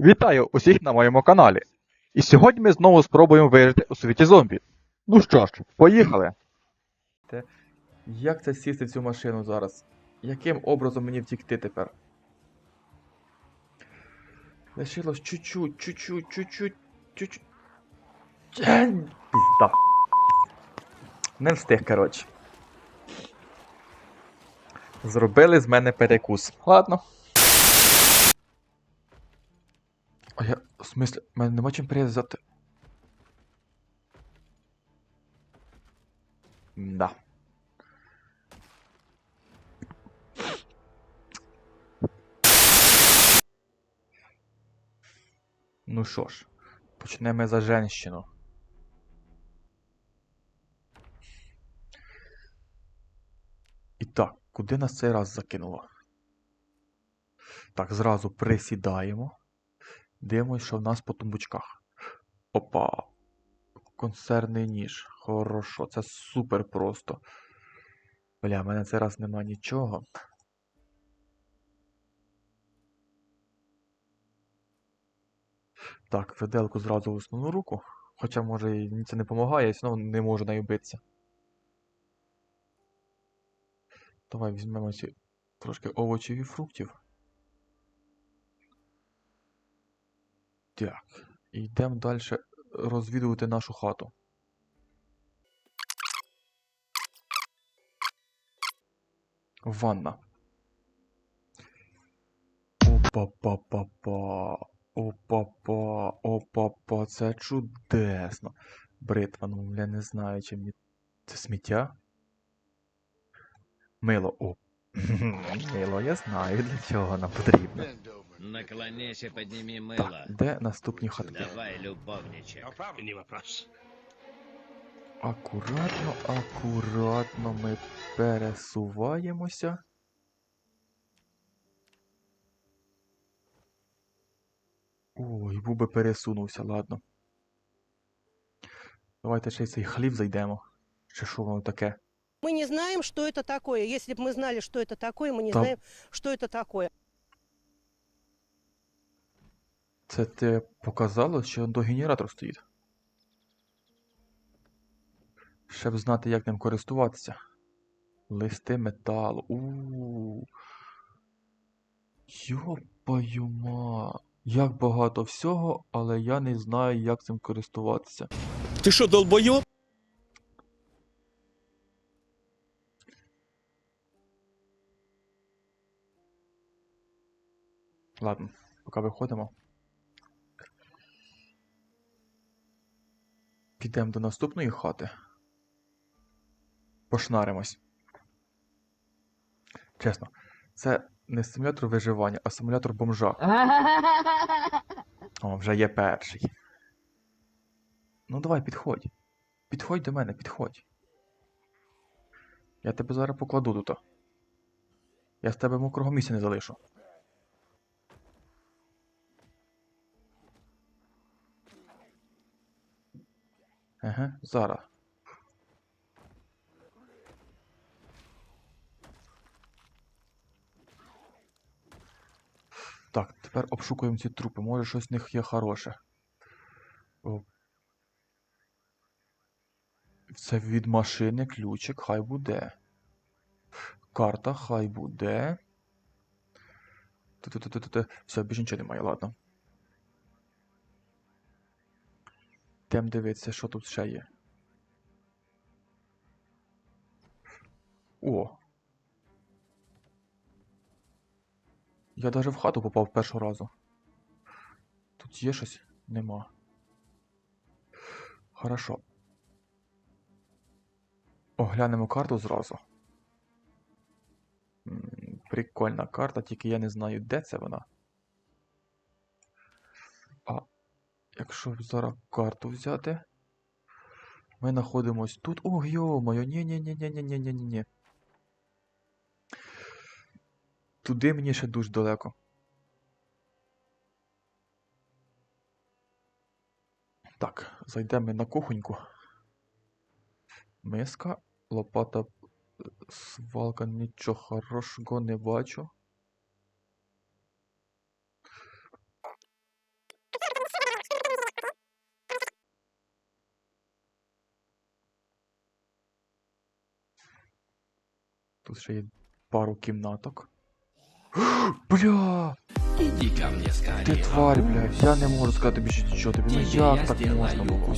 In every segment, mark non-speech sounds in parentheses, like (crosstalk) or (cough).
Вітаю усіх на моєму каналі. І сьогодні ми знову спробуємо вижити у світі зомбі. Ну що ж, поїхали. Як це сісти в цю машину зараз? Яким образом мені втікти тепер? Лишилось чуть-чуть, чуть-чуть, чуть-чуть, чуть-чуть. Пізда. Не встиг, коротше. Зробили з мене перекус. Ладно. А я. В смислі, мене нема чим прив'язати. Да. Ну що ж, почнемо за женщину. І так, куди нас цей раз закинуло? Так, зразу присідаємо. Дивимось, що в нас по тумбочках. Опа. Консервний ніж. Хорошо, це супер просто. Бля, в мене цей раз нема нічого. Так, виделку зразу в основну руку. Хоча, може, це не допомагає, я все одно не можу нею. Давай візьмемо ці трошки овочів і фруктів. Так, йдемо далі розвідувати нашу хату. Ванна. Опа-па-па-па. Опа-па. Опа-па. Це чудесно. Бритва, ну я не знаю, чи мені. Це сміття? Мило. О. (laughs) Мило, я знаю, для чого нам потрібно. Наклоняйся, подними мыло. Так, де наступні хатки? Давай, любовничек. Не вопрос. Акуратно, акуратно ми пересуваємося. Ой, був би пересунувся, ладно. Давайте ще й цей хлів зайдемо. Чи що воно таке? Мы не знаем, что это такое. Если бы мы знали, что это такое, мы не Там- знаем, что это такое. Це те показало, що до генератор стоїть. Щоб знати, як ним користуватися. Листи металу. у Йопаю ма. Як багато всього, але я не знаю, як цим користуватися. Ты что, долбоёб? Ладно, поки виходимо. Підемо до наступної хати. Пошнаримось. Чесно, це не симулятор виживання, а симулятор бомжа. (laughs) О, вже є перший. Ну давай, підходь. Підходь до мене, підходь. Я тебе зараз покладу тут. Я з тебе мокрого місця не залишу. Ага, зараз. Так, тепер обшукуємо ці трупи. Може щось в них є хороше. О. Це від машини ключик, хай буде. Карта, хай буде. Все, більше нічого немає, ладно. Тем дивитися, що тут ще є. О. Я даже в хату попав першого разу. Тут є щось? Нема. Хорошо. Оглянемо карту зразу. Прикольна карта, тільки я не знаю, де це вона. А якщо зараз карту взяти. Ми знаходимось тут. Ох, йо-моє, ні-ні-ні-ні-ні-ні-ні-ні. Туди мені ще дуже далеко. Так, зайдемо на кухоньку. Миска, лопата, е, свалка, нічого хорошого не бачу. Тут ще є пару кімнаток. (gasps) Бля! Иди ко мне скорее. Ти тварь, блядь, я не можу сказати більше нічого тобі. Ну як так можна було?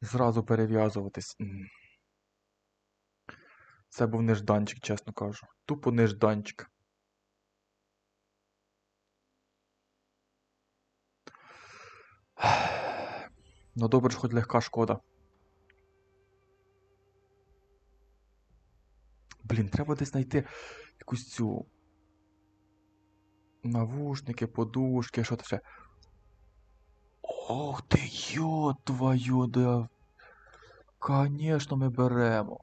Зразу перев'язуватись. Це був нежданчик, чесно кажу. Тупо нежданчик. (sighs) Ну добре, що хоч легка шкода. Блін, треба десь знайти якусь цю. Навушники, подушки, що то ще. Ох ти йо твою, да. Конечно, ми беремо.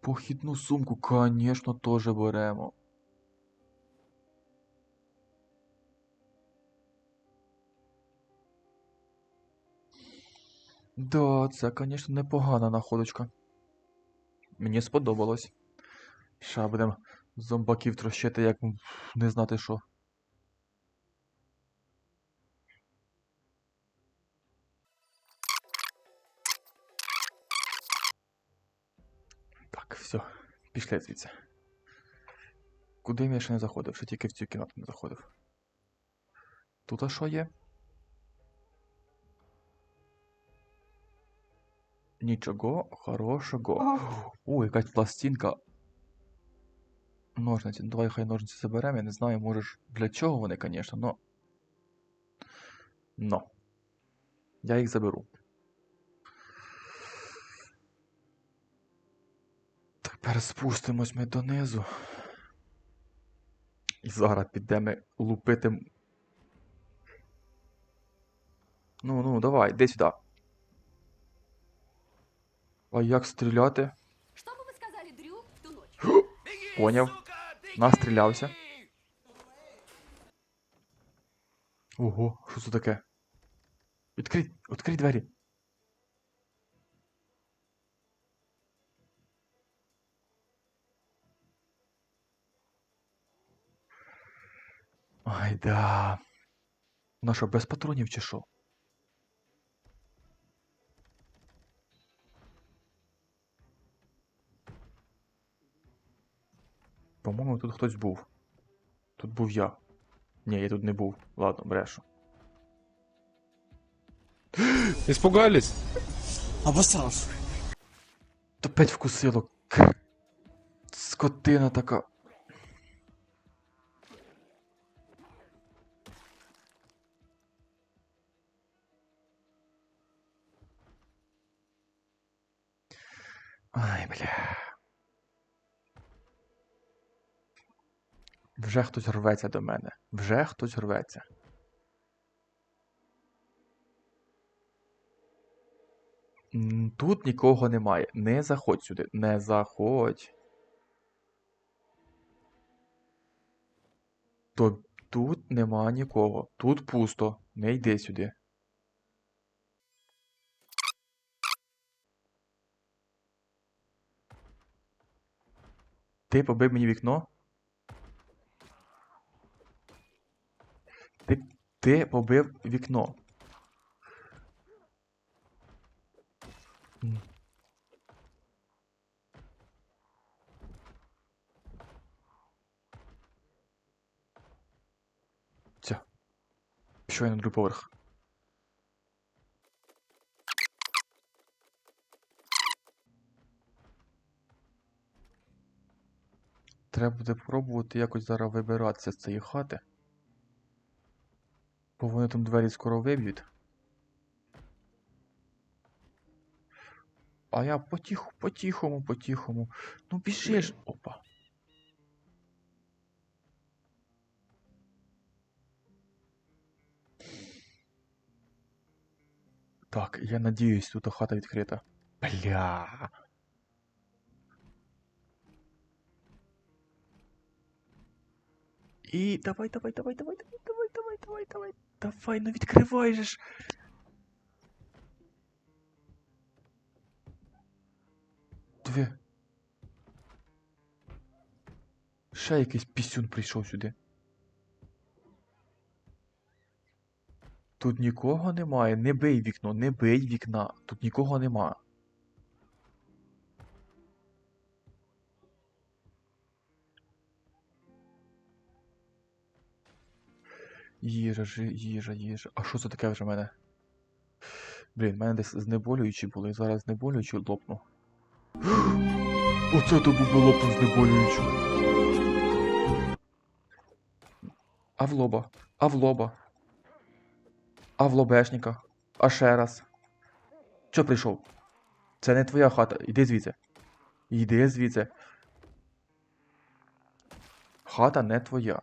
Похідну сумку, конечно, теж беремо. Да, це, конечно, непогана находочка. Мені сподобалось. Ще будемо зомбаків трощити, як не знати що. Так, все, пішли звідси. Куди я ще не заходив? Ще тільки в цю кімнату не заходив. Тут а що є? Нічого хорошого. О, якась пластинка. Ножниці. Ну, давай хай ножниці заберемо. Я не знаю, можеш для чого вони, звісно, но. Но. Я їх заберу. Тепер спустимось ми донизу. І зараз підемо лупити. Ну, ну, давай, йди сюди. А як стріляти? Что бы вы сказали, Дрю, в ту ночь? Поняв. Настрілявся. Ого, що це таке? Відкрий, відкрий двері. Ай да. Що, без патронів чи що? По-моєму, тут хтось був. Тут був я. Ні, я тут не був. Ладно, брешу. (gasps) Испугались? Обосрался. Та Опять вкусило. Скотина така. Ай, бля. Вже хтось рветься до мене. Вже хтось рветься. Тут нікого немає. Не заходь сюди. Не заходь. То тут нема нікого. Тут пусто. Не йди сюди. Ти побив мені вікно? Ти, побив вікно. Все. Пішов я на другий поверх. Треба буде пробувати якось зараз вибиратися з цієї хати. Бо вони там двері скоро виб'ють. А я потиху, потихому, потихому. Ну біжи ж. Опа. Так, я надіюсь, тут хата відкрита. Бля. І давай, давай, давай, давай, давай, давай, давай, давай, ну відкривай же ж. Дві. Ще якийсь пісюн прийшов сюди. Тут нікого немає. Не бий вікно, не бий вікна. Тут нікого нема. Їжа, їжа, їжа. А що це таке вже в мене? Блін, в мене десь знеболюючі були, зараз знеболюючі лопну. Оце то був би лопнув знеболюючу. А в лоба, а в лоба. А в лобешника. А ще раз. Чо прийшов? Це не твоя хата. Іди звідси. Іди звідси. Хата не твоя.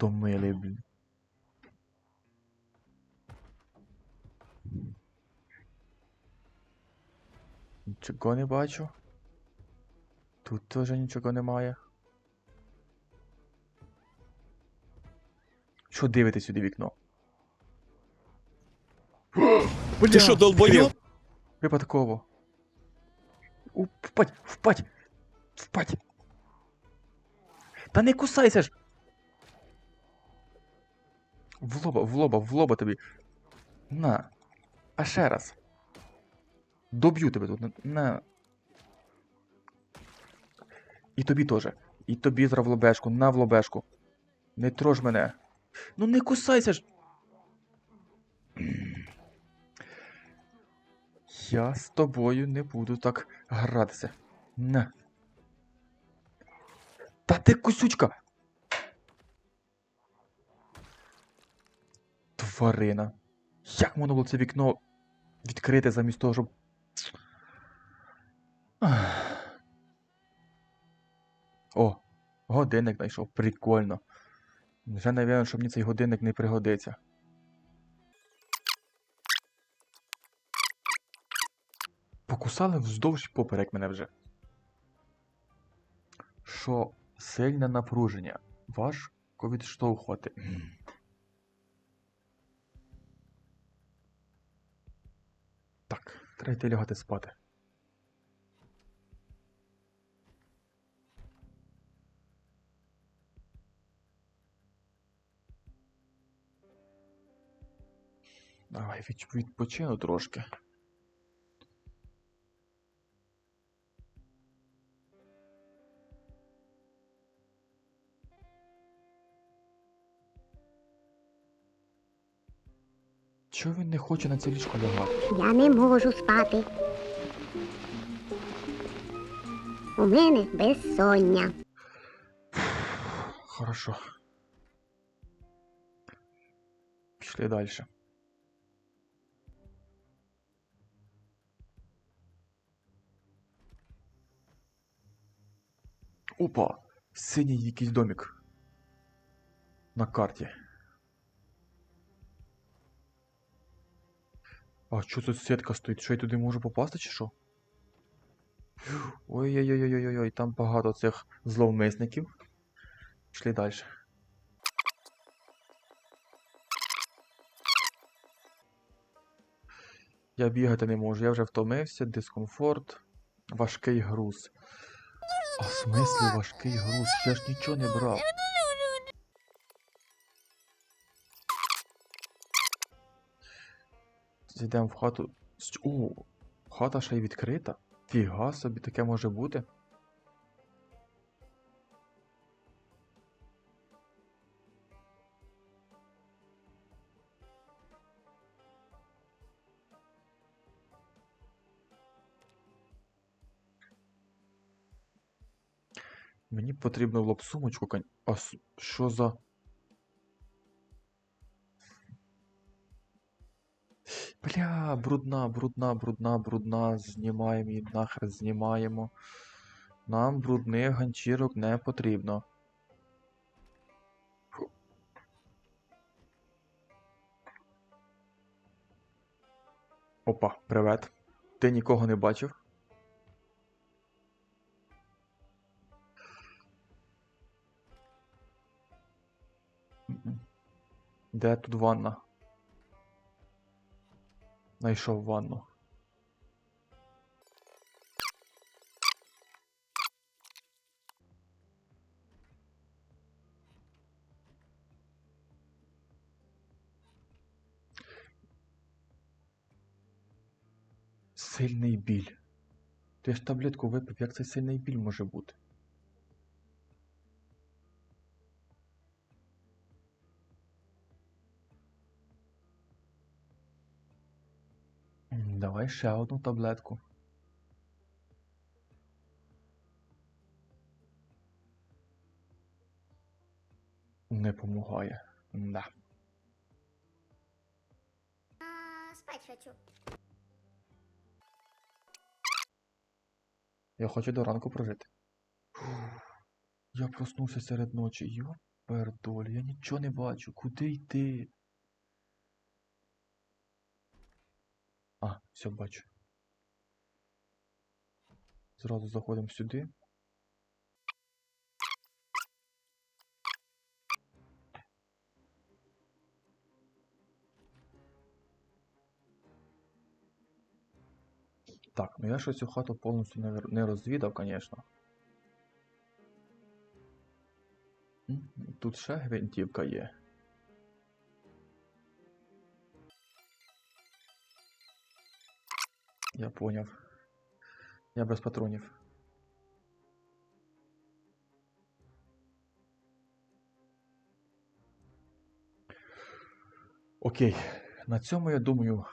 Утомили, блін. Нічого не бачу. Тут теж нічого немає. Що дивитесь сюди вікно? Ты что, долбоёб? Випадково. У, Впать, впать, впать. Та не кусайся ж. В лоба, в лоба, в лоба тобі. На. А ще раз. Доб'ю тебе тут. На. І тобі теж. І тобі зараз в лобешку, на в лобешку. Не трож мене. Ну не кусайся ж. Я з тобою не буду так гратися. На. Та ти кусючка. Тварина. Як можна було це вікно відкрити замість того, щоб. О, годинник знайшов. Прикольно. Вже, навірно, що мені цей годинник не пригодиться. Покусали вздовж поперек мене вже. Що сильне напруження. Важко відштовхувати. Треба йти лягати спати. Давай відпочину трошки. Чого він не хоче на це ліжко лягати? Я не можу спати. У мене безсоння. Хорошо. Пішли далі. Опа! Синій якийсь домик. На карті. А що тут сітка стоїть? Що я туди можу попасти чи що? Ой-ой-ой-ой-ой, там багато цих зловмисників. Пішли далі. Я бігати не можу, я вже втомився, дискомфорт, важкий груз. А в смислі важкий груз? Я ж нічого не брав. Зайдемо в хату. О, хата ще й відкрита. Фіга собі таке може бути. Мені потрібно в лоб сумочку, кон- а що за. Бля, брудна, брудна, брудна, брудна. Знімаємо її нахер знімаємо. Нам брудних ганчірок не потрібно. Опа, привет. Ти нікого не бачив? Де тут ванна? Найшов ванну. Сильний біль. Ти ж таблетку випив, як цей сильний біль може бути? Давай ще одну таблетку. Не помагає. Да. А, спать хочу. Я хочу до ранку прожити. Я проснувся серед ночі. Йопердоль, я нічого не бачу. Куди йти? А, все бачу. Зразу заходимо сюди. Так, ну я ще цю хату повністю не розвідав, звісно. Тут ще гвинтівка є. Я поняв. Я без патронів. Окей, на цьому я думаю,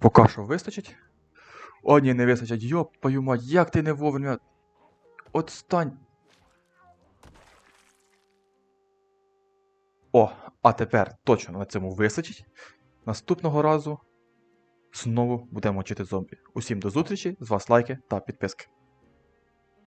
поки що вистачить. О, ні, не вистачить. Йоп, твою мать, як ти не вовремя. Отстань. О, а тепер точно на цьому вистачить. Наступного разу знову будемо вчити зомбі. Усім до зустрічі, з вас лайки та підписки.